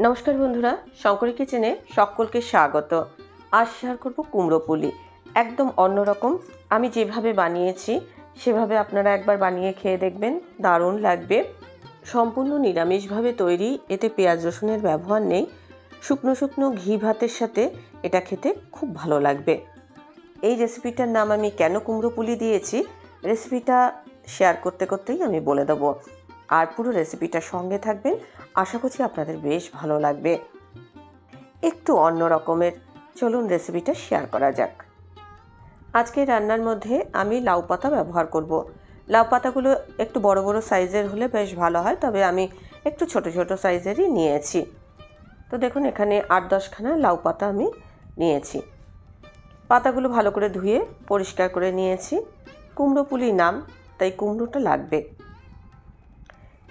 নমস্কার বন্ধুরা, শঙ্করী কিচেনে সকলকে স্বাগত। আজ শেয়ার করব কুমড়ো পুলি। একদম অন্যরকম। আমি যেভাবে বানিয়েছি, সেভাবে আপনারা একবার বানিয়ে খেয়ে দেখবেন, দারুণ লাগবে। সম্পূর্ণ নিরামিষভাবে তৈরি, এতে পেঁয়াজ রসুনের ব্যবহার নেই। শুকনো শুকনো ঘি ভাতের সাথে এটা খেতে খুব ভালো লাগবে। এই রেসিপিটার নাম আমি কেন কুমড়ো পুলি দিয়েছি, রেসিপিটা শেয়ার করতে করতেই আমি বলে দেবো। আর পুরো রেসিপিটা সঙ্গে থাকবেন। আশা করছি আপনাদের বেশ ভালো লাগবে। একটু অন্য রকমের। চলুন রেসিপিটা শেয়ার করা যাক। আজকে রান্নার মধ্যে আমি লাউ পাতা ব্যবহার করব। লাউ পাতাগুলো একটু বড় বড় সাইজের হলে বেশ ভালো হয়, তবে আমি একটু ছোট ছোট সাইজেরই নিয়েছি। তো দেখুন, এখানে আট দশখানা লাউ পাতা আমি নিয়েছি। পাতাগুলো ভালো করে ধুয়ে পরিষ্কার করে নিয়েছি। কুমড়ো পুলি নাম, তাই কুমড়োটা লাগবে।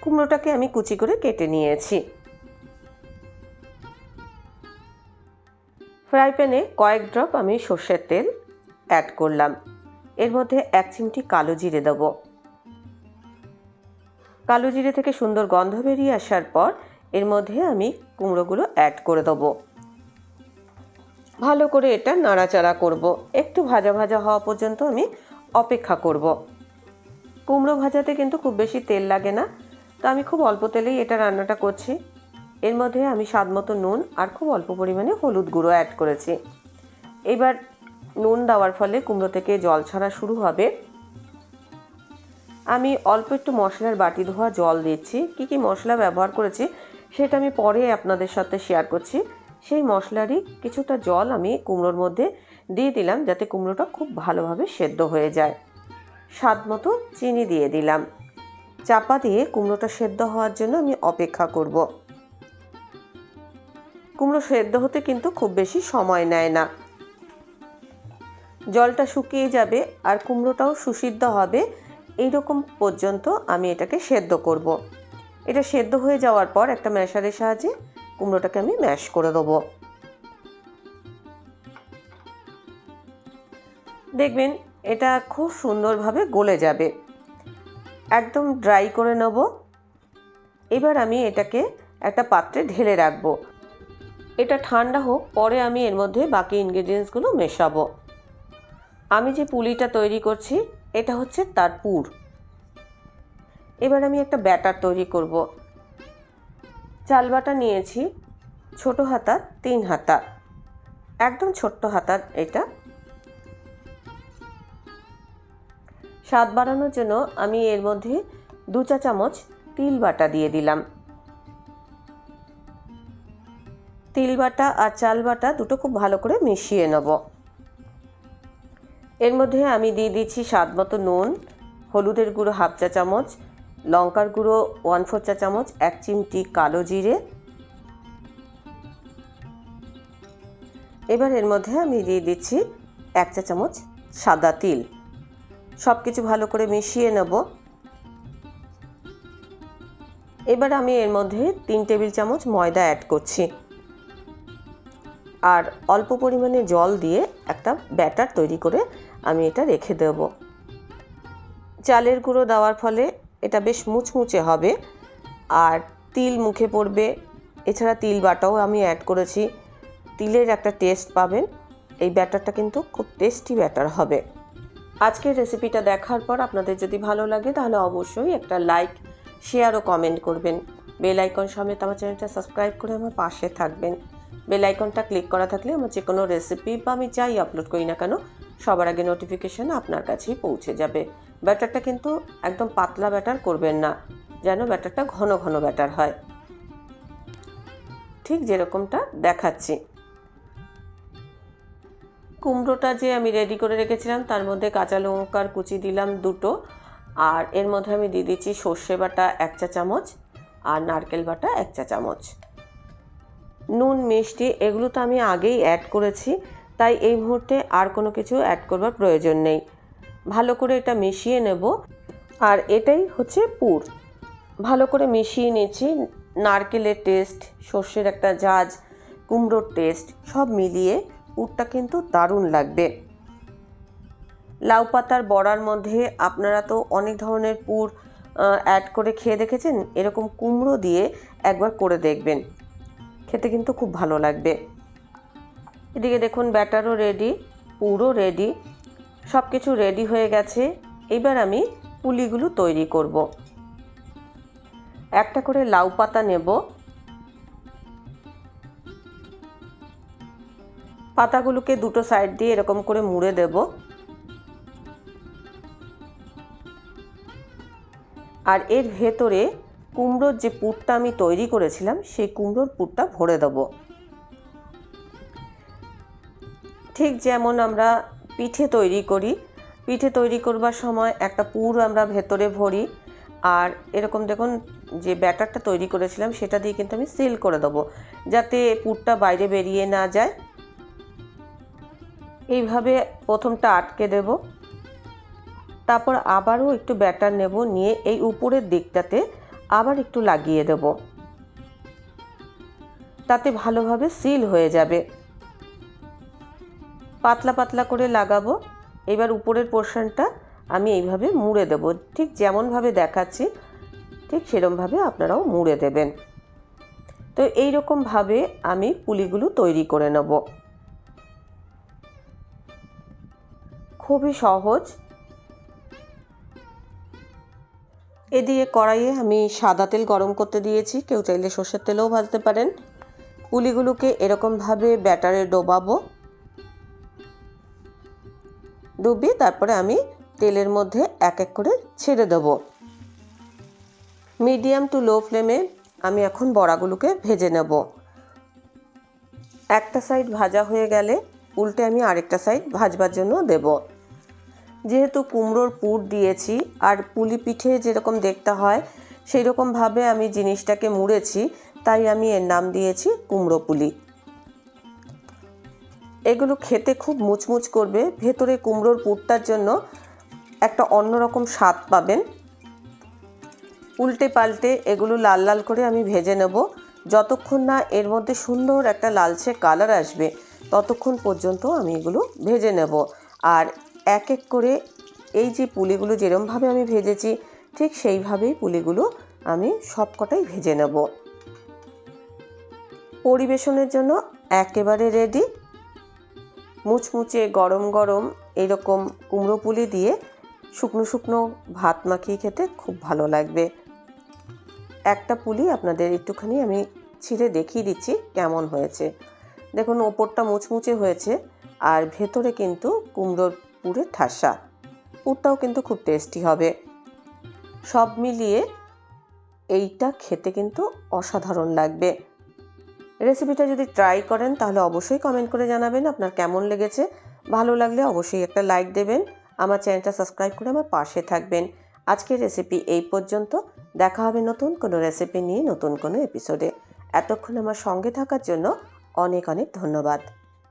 কুমড়োটাকে আমি কুচি করে কেটে নিয়েছি। ফ্রাই প্যানে কয়েক ড্রপ আমি সর্ষের তেল অ্যাড করলাম। এর মধ্যে এক চিমটি কালো জিরে দেবো। কালো জিরে থেকে সুন্দর গন্ধ বেরিয়ে আসার পর এর মধ্যে আমি কুমড়োগুলো অ্যাড করে দেবো। ভালো করে এটা নাড়াচাড়া করব। একটু ভাজা ভাজা হওয়া পর্যন্ত আমি অপেক্ষা করব। কুমড়ো ভাজাতে কিন্তু খুব বেশি তেল লাগে না। তো আমি খুব অল্প তেলেই এটা রান্নাটা করছি। এর মধ্যে আমি স্বাদ মতো নুন আর খুব অল্প পরিমাণে হলুদ গুঁড়ো অ্যাড করেছি। এবার নুন দেওয়ার ফলে কুমড়ো থেকে জল ছাড়া শুরু হবে। আমি অল্প একটু মশলার বাটি ধোয়া জল দিচ্ছি। কি কি মশলা ব্যবহার করেছি সেটা আমি পরে আপনাদের সাথে শেয়ার করছি। সেই মশলারই কিছুটা জল আমি কুমড়োর মধ্যে দিয়ে দিলাম যাতে কুমড়োটা খুব ভালোভাবে সেদ্ধ হয়ে যায়। স্বাদ মতো চিনি দিয়ে দিলাম। চাপা দিয়ে কুমড়োটা সেদ্ধ হওয়ার জন্য আমি অপেক্ষা করব। কুমড়ো সেদ্ধ হতে কিন্তু খুব বেশি সময় নেয় না। জলটা শুকিয়ে যাবে আর কুমড়োটাও সুসিদ্ধ হবে, এইরকম পর্যন্ত আমি এটাকে সেদ্ধ করব। এটা সেদ্ধ হয়ে যাওয়ার পর একটা ম্যাশারের সাহায্যে কুমড়োটাকে আমি ম্যাশ করে দেবো। দেখবেন এটা খুব সুন্দরভাবে গলে যাবে। একদম ড্রাই করে নেব। এবার আমি এটাকে একটা পাত্রে ঢেলে রাখব। এটা ঠান্ডা হোক, পরে আমি এর মধ্যে বাকি ইনগ্রেডিয়েন্টসগুলো মেশাবো। আমি যে পুলিটা তৈরি করছি, এটা হচ্ছে তার পুর। এবার আমি একটা ব্যাটার তৈরি করব। চাল বাটা নিয়েছি, ছোট হাতা তিন হাতা। একদম ছোট্ট হাতার এটা স্বাদ বাড়ানোর জন্য আমি এর মধ্যে দু চা চামচ তিল বাটা দিয়ে দিলাম। তিল বাটা আর চাল বাটা দুটো খুব ভালো করে মিশিয়ে নেব। এর মধ্যে আমি দিয়ে দিচ্ছি স্বাদ মতো নুন, হলুদের গুঁড়ো হাফ চা চামচ, লঙ্কার গুঁড়ো ওয়ান ফোর চা চামচ, এক চিমটি কালো জিরে। এবার এর মধ্যে আমি দিয়ে দিচ্ছি এক চা চামচ সাদা তিল। সব কিছু ভালো করে মিশিয়ে নেব। এবার আমি এর মধ্যে তিন টেবিল চামচ ময়দা অ্যাড করছি। আর অল্প পরিমাণে জল দিয়ে একটা ব্যাটার তৈরি করে আমি এটা রেখে দেব। চালের গুঁড়ো দেওয়ার ফলে এটা বেশ মুচমুচে হবে আর তিল মুখে পড়বে। এছাড়া তিল বাটাও আমি অ্যাড করেছি। তিলের একটা টেস্ট পাবেন। এই ব্যাটারটা কিন্তু খুব টেস্টি ব্যাটার হবে। আজকের রেসিপিটা দেখার পর আপনাদের যদি ভালো লাগে, তাহলে অবশ্যই একটা লাইক শেয়ার ও কমেন্ট করবেন। বেল আইকন সমেত আমার চ্যানেলটা সাবস্ক্রাইব করে আমার পাশে থাকবেন। বেল আইকনটা ক্লিক করা থাকলে আমার যে কোনো রেসিপি বা আমি যাই আপলোড করি না কেন, সবার আগে নোটিফিকেশান আপনার কাছেই পৌঁছে যাবে। ব্যাটারটা কিন্তু একদম পাতলা ব্যাটার করবেন না, যেন ব্যাটারটা ঘন ঘন ব্যাটার হয়। ঠিক যেরকমটা দেখাচ্ছি। কুমড়োটা যে আমি রেডি করে রেখেছিলাম, তার মধ্যে কাঁচা লঙ্কার কুচি দিলাম দুটো। আর এর মধ্যে আমি দিয়ে দিচ্ছি সর্ষে বাটা এক চা চামচ আর নারকেল বাটা এক চা চামচ। নুন, মিষ্টি এগুলো তো আমি আগেই অ্যাড করেছি, তাই এই মুহূর্তে আর কোনো কিছু অ্যাড করবার প্রয়োজন নেই। ভালো করে এটা মিশিয়ে নেব। আর এটাই হচ্ছে পুর। ভালো করে মিশিয়ে নিয়েছি নারকেলের টেস্ট সর্ষের একটা জাজ, কুমড়োর টেস্ট সব মিলিয়ে পুরটা কিন্তু দারুণ লাগবে। লাউ পাতার বড়ার মধ্যে আপনারা তো অনেক ধরনের পুর অ্যাড করে খেয়ে দেখেছেন, এরকম কুমড়ো দিয়ে একবার করে দেখবেন। খেতে কিন্তু খুব ভালো লাগবে। এদিকে দেখুন ব্যাটারও রেডি পুরো রেডি সব কিছু রেডি হয়ে গেছে। এবার আমি পুলিগুলো তৈরি করব। একটা করে লাউ পাতা নেব। পাতাগুলোকে দুটো সাইড দিয়ে এরকম করে মুড়ে দেব। আর এর ভেতরে কুমড়োর যে পুরটা আমি তৈরি করেছিলাম, সেই কুমড়োর পুরটা ভরে দেব। ঠিক যেমন আমরা পিঠে তৈরি করি, পিঠে তৈরি করবার সময় একটা পুর আমরা ভেতরে ভরি, আর এরকম দেখুন যে ব্যাটারটা তৈরি করেছিলাম, সেটা দিয়ে কিন্তু আমি সিল করে দেবো, যাতে পুরটা বাইরে বেরিয়ে না যায়। এইভাবে প্রথমটা আটকে দেব। তারপর আবারও একটু ব্যাটার নেব, নিয়ে এই উপরের দিকটাতে আবার একটু লাগিয়ে দেব। তাতে ভালোভাবে সিল হয়ে যাবে। পাতলা পাতলা করে লাগাবো। এবার উপরের পোর্শনটা আমি এইভাবে মুড়ে দেব। ঠিক যেমনভাবে দেখাচ্ছি, ঠিক সেরমভাবে আপনারাও মুড়ে দেবেন। তো এই রকমভাবে আমি পুলিগুলো তৈরি করে নেব। খুবই সহজ। এদিকে কড়াইয়ে আমি সাদা তেল গরম করতে দিয়েছি। কেউ চাইলে সর্ষের তেলেও ভাজতে পারেন। পুলিগুলোকে এরকমভাবে ব্যাটারে ডোবাবো। ডুবিয়ে তারপরে আমি তেলের মধ্যে এক এক করে ছেড়ে দেব। মিডিয়াম টু লো ফ্লেমে আমি এখন বড়াগুলোকে ভেজে নেব। একটা সাইড ভাজা হয়ে গেলে উল্টে আমি আরেকটা সাইড ভাজবার জন্য দেব। যেহেতু কুমড়োর পুর দিয়েছি আর পুলি পিঠে যেরকম দেখতে হয় সেই রকমভাবে আমি জিনিসটাকে মুড়েছি, তাই আমি এর নাম দিয়েছি কুমড়ো পুলি। এগুলো খেতে খুব মুচমুচ করবে, ভেতরে কুমড়োর পুরটার জন্য একটা অন্যরকম স্বাদ পাবেন। উল্টে পাল্টে এগুলো লাল লাল করে আমি ভেজে নেব। যতক্ষণ না এর মধ্যে সুন্দর একটা লালচে কালার আসবে, ততক্ষণ পর্যন্ত আমি এগুলো ভেজে নেব। আর এক এক করে এই যে পুলিগুলো যেরমভাবে আমি ভেজেছি, ঠিক সেইভাবেই পুলিগুলো আমি সবকটাই ভেজে নেব। পরিবেশনের জন্য একেবারে রেডি মুচমুচে গরম গরম এরকম কুমড়ো পুলি দিয়ে শুকনো শুকনো ভাত মাখিয়ে খেতে খুব ভালো লাগবে। একটা পুলি আপনাদের একটুখানি আমি ছিঁড়ে দেখিয়ে দিচ্ছি কেমন হয়েছে। দেখুন, ওপরটা মুচমুচে হয়েছে আর ভেতরে কিন্তু কুমড়োর পুরে ঠাসা। পুরটাও কিন্তু খুব টেস্টি হবে। সব মিলিয়ে এইটা খেতে কিন্তু অসাধারণ লাগবে। রেসিপিটা যদি ট্রাই করেন, তাহলে অবশ্যই কমেন্ট করে জানাবেন আপনার কেমন লেগেছে। ভালো লাগলে অবশ্যই একটা লাইক দেবেন, আমার চ্যানেলটা সাবস্ক্রাইব করে আমার পাশে থাকবেন। আজকের রেসিপি এই পর্যন্ত। দেখা হবে নতুন কোনো রেসিপি নিয়ে নতুন কোনো এপিসোডে এতক্ষণ আমার সঙ্গে থাকার জন্য অনেক অনেক ধন্যবাদ।